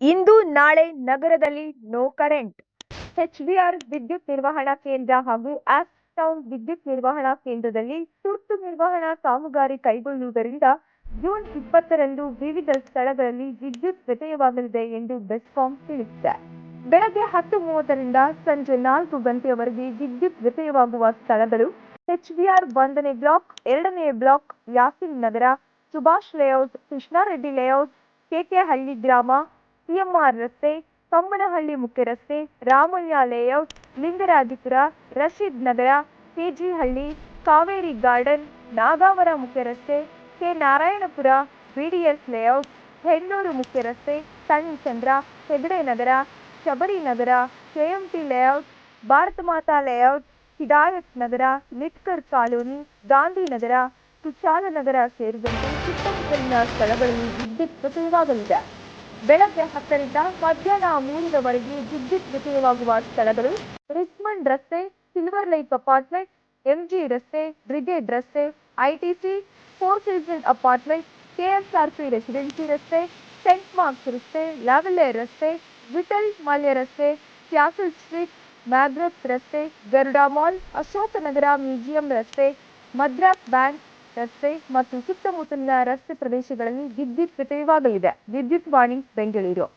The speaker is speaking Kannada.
ಇಂದು ನಾಳೆ ನಗರದಲ್ಲಿ ನೋ ಕರೆಂಟ್ ಎಚ್ಬಿಆರ್ ವಿದ್ಯುತ್ ನಿರ್ವಹಣಾ ಕೇಂದ್ರ ಹಾಗೂ ಆಪ್ ಟೌನ್ ವಿದ್ಯುತ್ ನಿರ್ವಹಣಾ ಕೇಂದ್ರದಲ್ಲಿ ತುರ್ತು ನಿರ್ವಹಣಾ ಕಾಮಗಾರಿ ಕೈಗೊಳ್ಳುವುದರಿಂದ ಜೂನ್ ಇಪ್ಪತ್ತರಂದು ವಿವಿಧ ಸ್ಥಳಗಳಲ್ಲಿ ವಿದ್ಯುತ್ ವ್ಯತ್ಯಯವಾಗಲಿದೆ ಎಂದು ಬೆಸ್ಕಾಂ ತಿಳಿಸಿದೆ. ಬೆಳಗ್ಗೆ ಹತ್ತು ಮೂವತ್ತರಿಂದ ಸಂಜೆ ನಾಲ್ಕು ಗಂಟೆಯವರೆಗೆ ವಿದ್ಯುತ್ ವ್ಯತ್ಯಯವಾಗುವ ಸ್ಥಳಗಳು ಎಚ್ಬಿಆರ್ ಒಂದನೇ ಬ್ಲಾಕ್, ಎರಡನೇ block Yasin Nagar, Subhash layout, Krishna Reddy layout KK Halli ಗ್ರಾಮ ಸಿಎಂಆರ್ ರಸ್ತೆ ಕಮ್ಮನಹಳ್ಳಿ ಮುಖ್ಯ ರಸ್ತೆ ರಾಮಯ್ಯ ಲೇಔಟ್ ಲಿಂಗರಾಜಪುರ, ರಶೀದ್ ನಗರ, ಕೆಜಿಹಳ್ಳಿ, ಕಾವೇರಿ ಗಾರ್ಡನ್, ನಾಗಾವರ ಮುಖ್ಯ ರಸ್ತೆ K Narayanapura, BDS layout, Hennur ಮುಖ್ಯ ರಸ್ತೆ ಸಣ್ಣ Hegde Nagar, Shabari Nagar KMT layout, Bharat Mata layout, Hidayat Nagar, Nitkar colony Gandhinagar Kushalnagar ಸೇರಿದಂತೆ ಸುತ್ತಮುತ್ತಲಿನ ಸ್ಥಳಗಳಲ್ಲಿ ವಿದ್ಯುತ್ ವ್ಯತ್ಯಯವಾಗಲಿದೆ ಬೆಳಗ್ಗೆ ಹತ್ತರಿಂದ ಮಧ್ಯಾಹ್ನ ಮೂರರವರೆಗೆ ವಿದ್ಯುತ್ ವ್ಯತ್ಯಯವಾಗುವ ಸ್ಥಳಗಳು ರಿಚ್ಮಂಡ್ ರಸ್ತೆ, ಸಿಲ್ವರ್ ಲೈಕ್ ಅಪಾರ್ಟ್ಮೆಂಟ್, ಎಂಜಿ ರಸ್ತೆ, ಬ್ರಿಗೇಡ್ ರಸ್ತೆ, ITC, Four Season apartment KSRP residency ರಸ್ತೆ, ಸೆಂಟ್ ಮಾರ್ಕ್ಸ್ ರಸ್ತೆ, ಲ್ಯಾವೆಲೆ ರಸ್ತೆ ವಿಠಲ್ ಮಾಲ್ಯ ರಸ್ತೆ, ಕ್ಯಾಸಲ್ ಸ್ಟ್ರೀಟ್ ಮ್ಯಾಗ್ರಸ್ ರಸ್ತೆ, ಗರುಡಾ ಮಾಲ್, ಅಶೋಕನಗರ ಮ್ಯೂಸಿಯಂ ರಸ್ತೆ, ಮದ್ರಾಸ್ ಬ್ಯಾಂಕ್ ರಸ್ತೆ ಮತ್ತು ಸುತ್ತಮುತ್ತಲಿನ ರಸ್ತೆ ಪ್ರದೇಶಗಳಲ್ಲಿ ವಿದ್ಯುತ್ ವ್ಯತ್ಯಯವಾಗಲಿದೆ. ವಿದ್ಯುತ್ ವಾಣಿ ಬೆಂಗಳೂರು.